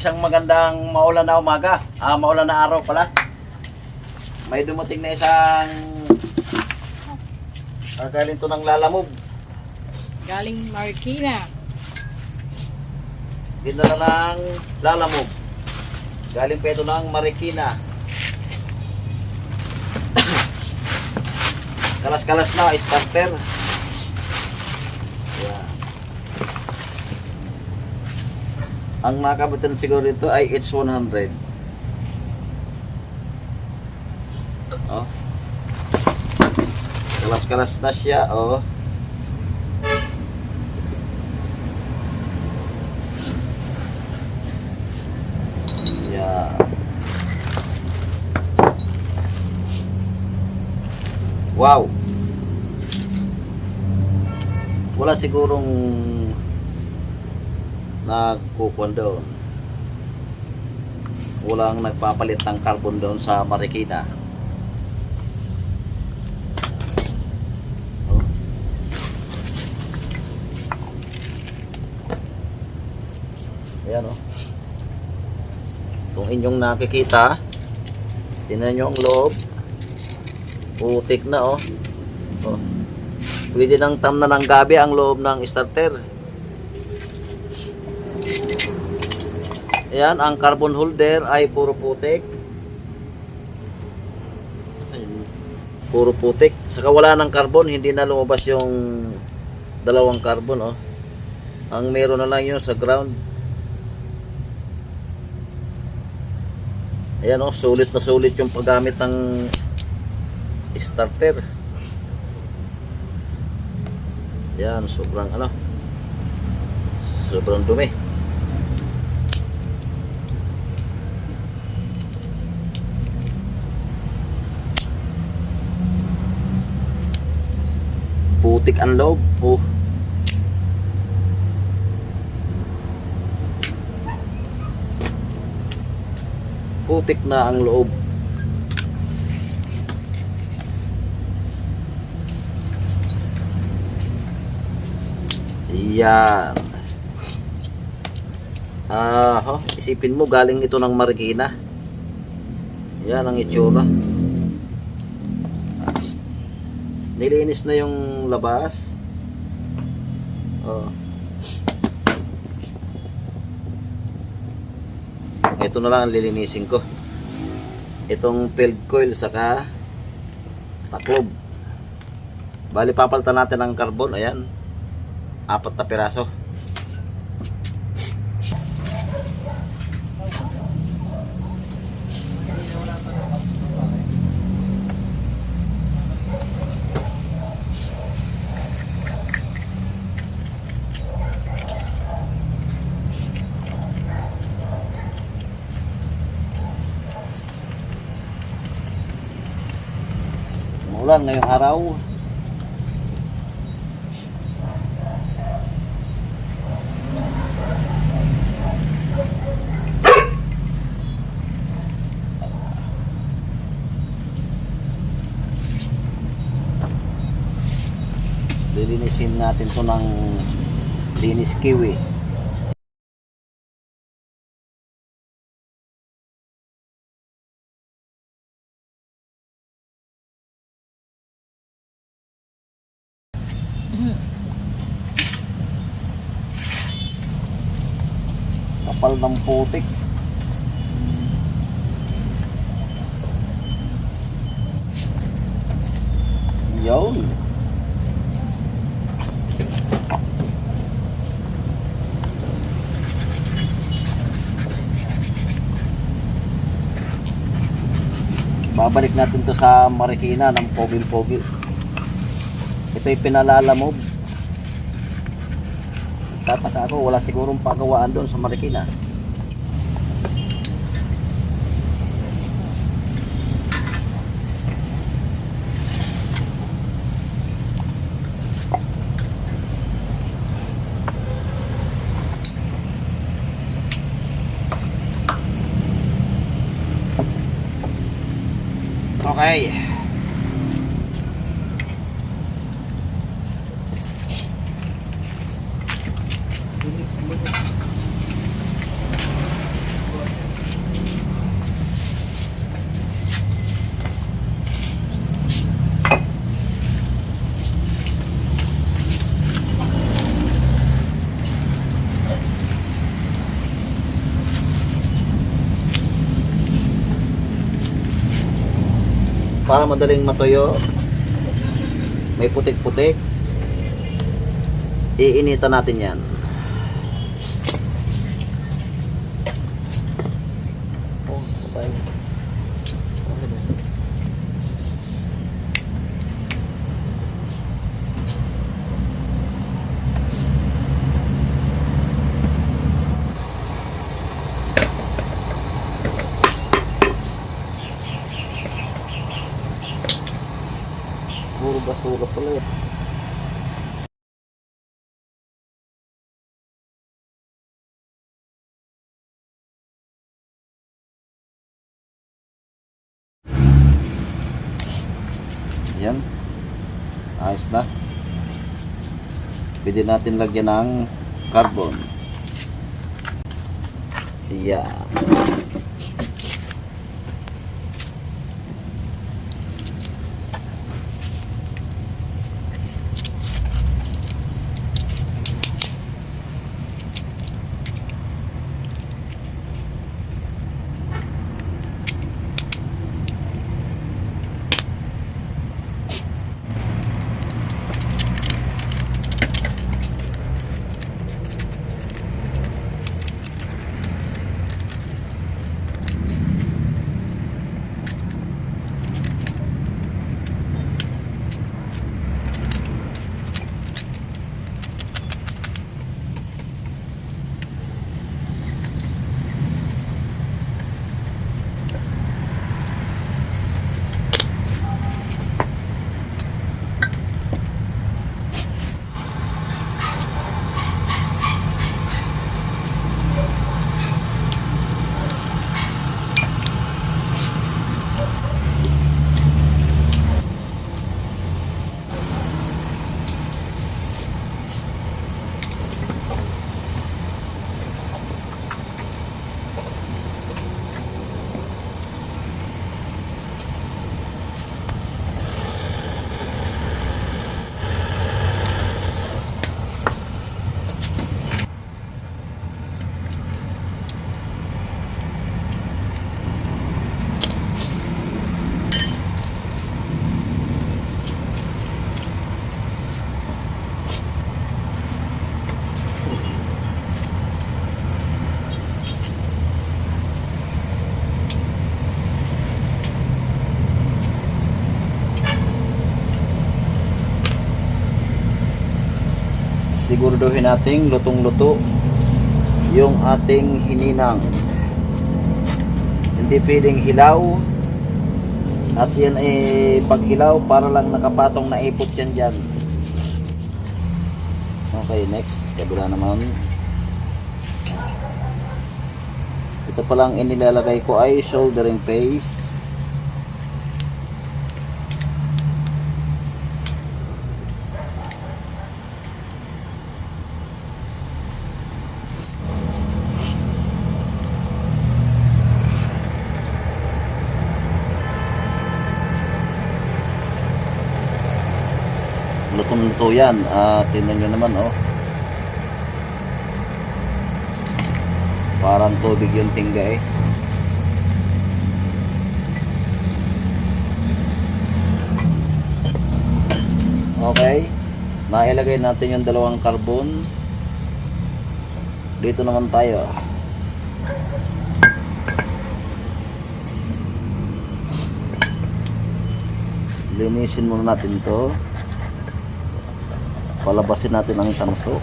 Isang magandang maulan na umaga. Ah, maulan na araw pala. May dumating na isang ah, galing to ng lalamog. Galing Marikina. Dinala ng lalamog. Galing pa ito ng Marikina. Kalas-kalas na, starter. Yeah. Ang nakabitan siguro ito ay H100. Oh. Kalas-kalas na siya, oh. Yeah. Wow. Wala sigurong nagkukuan doon. Walang nagpapalit ng carbon doon sa Marikina. Oh. Ayan oh. Kung inyong nakikita, tinan nyo ang loob. Putik na oh. oh. Pwede nang tam na ng gabi ang loob ng starter. Ayan, ang carbon holder ay puro putik. Puro putik. Saka wala ng carbon, hindi na lumabas yung dalawang carbon oh. Ang meron na lang yun sa ground. Ayan oh, sulit na sulit yung paggamit ng starter. Ayan, sobrang ano. Sobrang dumi. Putik ang loob. Oh. Putik na ang loob. Yan. Ah, ho, isipin mo galing ito ng Marikina. Yan ang itsura. Nilinis na yung labas. Oh. Ito na lang ang lilinisin ko. Itong field coil saka taklob. Bali papalitan natin ang carbon, ayan. Apat na piraso. Araw. Lilinisin natin to ng linis kiwi. Kapal ng putik. Yun. Babalik natin to sa Marikina ng Pogil-Pogi. Ito'y pinalalamob. Tataka ako, wala sigurong pagawaan doon sa Marikina. Okay. Para madaling matuyo. May putik-putik. Iinitan natin yan. Oh, patay. Okay na. Puro basura pala eh. Yan. Ayos na. Pwede natin lagyan ng carbon. Yan. Siguraduhin nating lutong-luto yung ating hininang. Hindi pwedeng hilaw. At yan ay paghilaw para lang nakapatong na ipot yan dyan. Okay, next. Kabila naman. Ito pa lang inilalagay ko ay shouldering paste. Lutong-luto yan. Ah, tingnan nyo naman, oh. Parang tubig yung tingga, eh. Okay. Nailagay natin yung dalawang carbon. Dito naman tayo. Linisin muna natin to palabasin natin ang tanso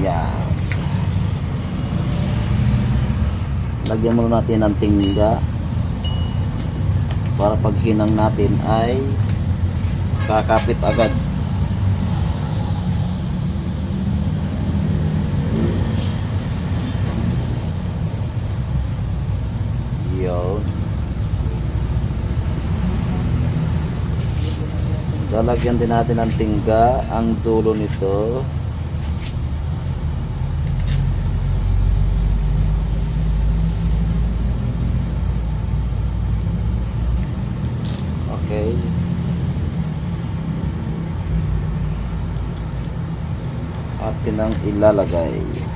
yan. Lagyan muna natin ng tingga para pag hinang natin ay kakapit agad Yun. Lalagyan din natin ng tingga ang dulo nito. Okay. atin ang ilalagay.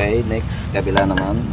Okay, next, kabila naman.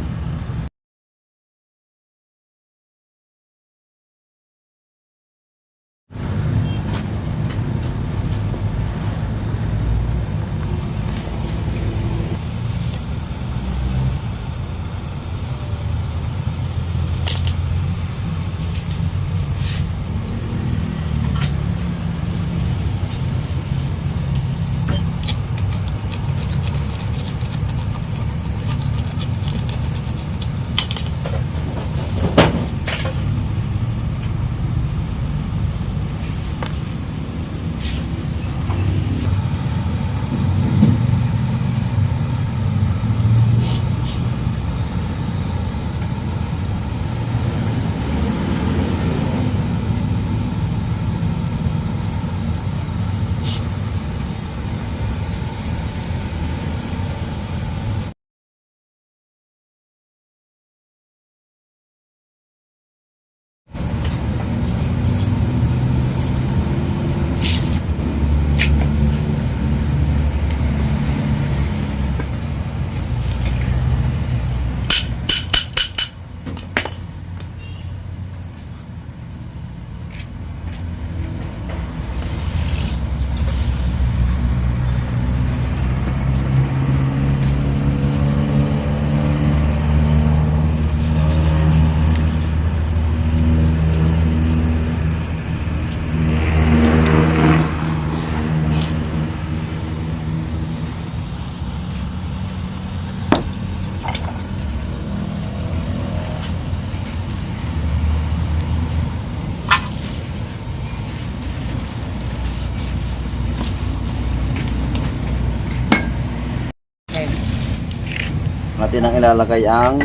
Natin ang ilalagay ang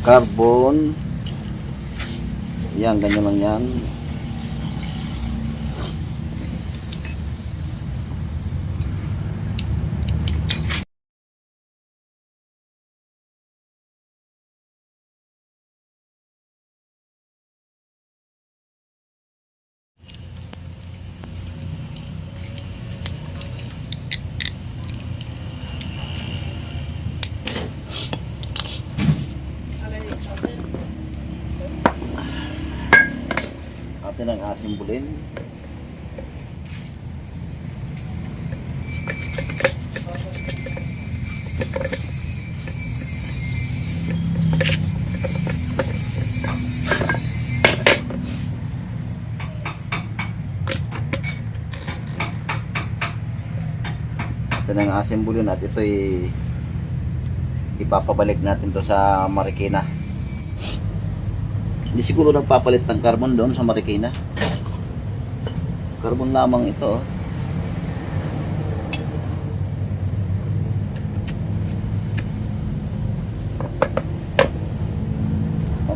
carbon. Yan, ganyan lang yan. Atin ang asimbulin. Atin ang asimbulin at ito'y ipapabalik natin to sa Marikina. Hindi siguro nagpapalit ng carbon doon sa Marikina. Carbon lamang ito. oh.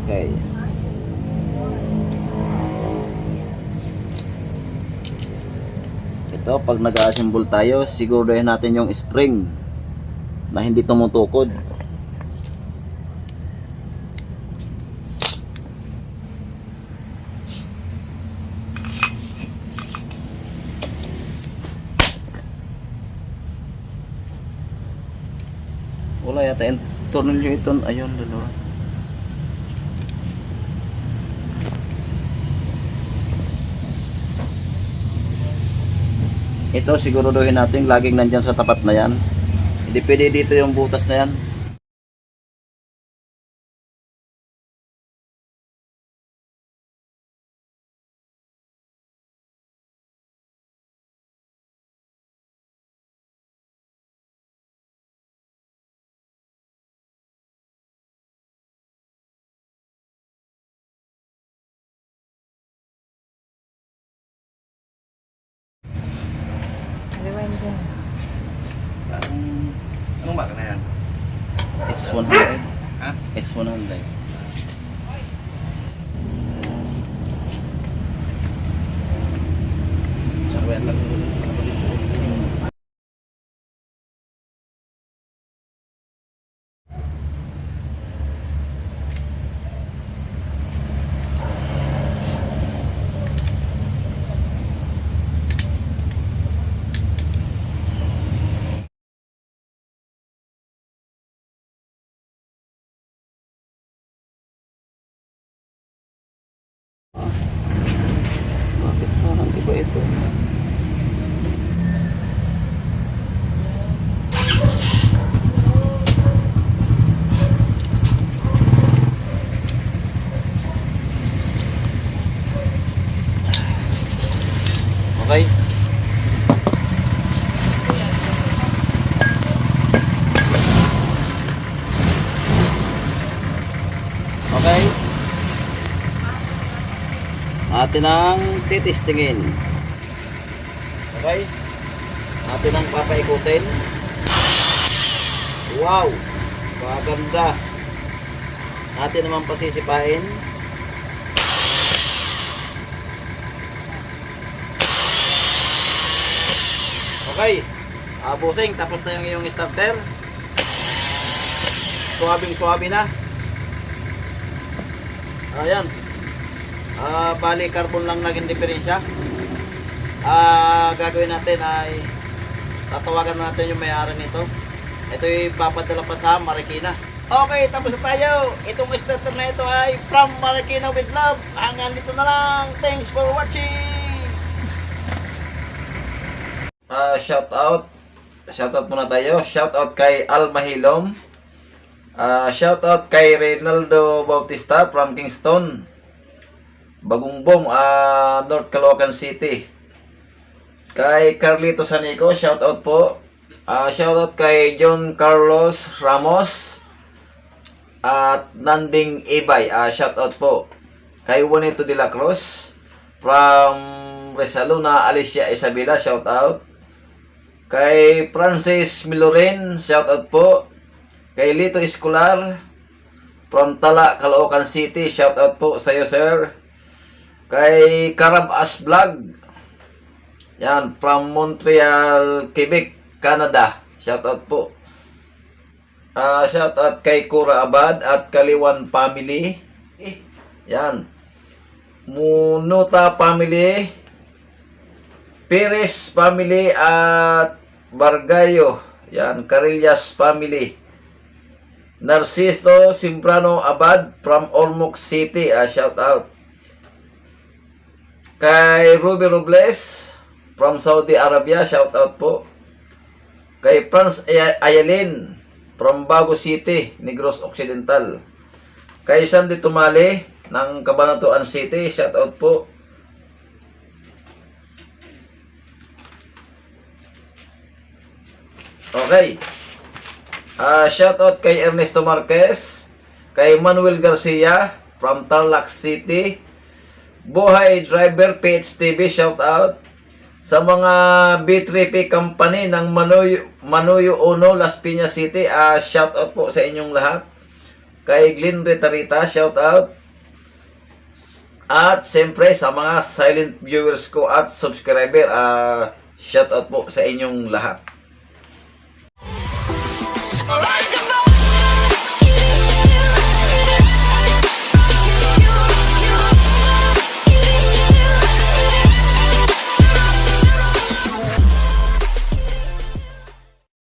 Okay. Ito, pag nag-assemble tayo, siguraduhin natin yung spring na hindi tumutukod. Wala yata yung tornilyo ito. Ayun, dalawa. Ito siguraduhin natin laging nandyan sa tapat na yan. Hindi pwede dito yung butas na yan. H100. Ha? H100. Okay. Atin ang titistingin. Okay? Atin ang papaikutin. Wow! Maganda. Atin naman pasisipain. Okay. Ah, busing, tapos na yung iyong starter. Suwabing-suwabi na. Ayan. Ah, bali carbon lang naging diferensya. Ah, gagawin natin ay tatawagan natin yung may-ari nito. Ito yung papadala pa sa Marikina. Okay, tapos na tayo. Itong starter na ito ay from Marikina with love. Hanggang dito na lang. Thanks for watching. Ah, shout out. Shout out muna tayo. Shout out kay Al Mahilom. Ah, shout out kay Reynaldo Bautista from Kingston. Bagungbong, ah, North Caloocan City. Kay Carlito Sanico, shout out po. Ah, shout out kay John Carlos Ramos. At Nanding Ibay, ah, shout out po. Kay Juanito de la Cruz from Resaluna, Alicia Isabela, shout out. Kay Francis Miloren, shout out po. Kay Lito Escolar from Tala, Caloocan City, shout out po sa iyo, sir. Kay Karab As Vlog. Yan, from Montreal, Quebec, Canada. Shout out po. Ah, shout out kay Kura Abad at Kaliwan Family. Eh, yan. Munuta Family. Perez Family at Bargayo. Yan, Carillas Family. Narciso Simbrano Abad from Ormoc City. Ah, shout out. Kay Ruby Robles from Saudi Arabia, shout out po. Kay Franz Ay- Ayalin from Bago City, Negros Occidental. Kay Sandy Tumali ng Cabanatuan City, shout out po. Okay. Ah, shout out kay Ernesto Marquez, kay Manuel Garcia from Tarlac City, Buhay Driver PHTV, shout out. Sa mga B3P company ng Manuyo, Manuyo Uno, Las Piñas City, ah shout out po sa inyong lahat. Kay Glenn Retarita, shout out. At siyempre sa mga silent viewers ko at subscriber, ah shout out po sa inyong lahat. Alright!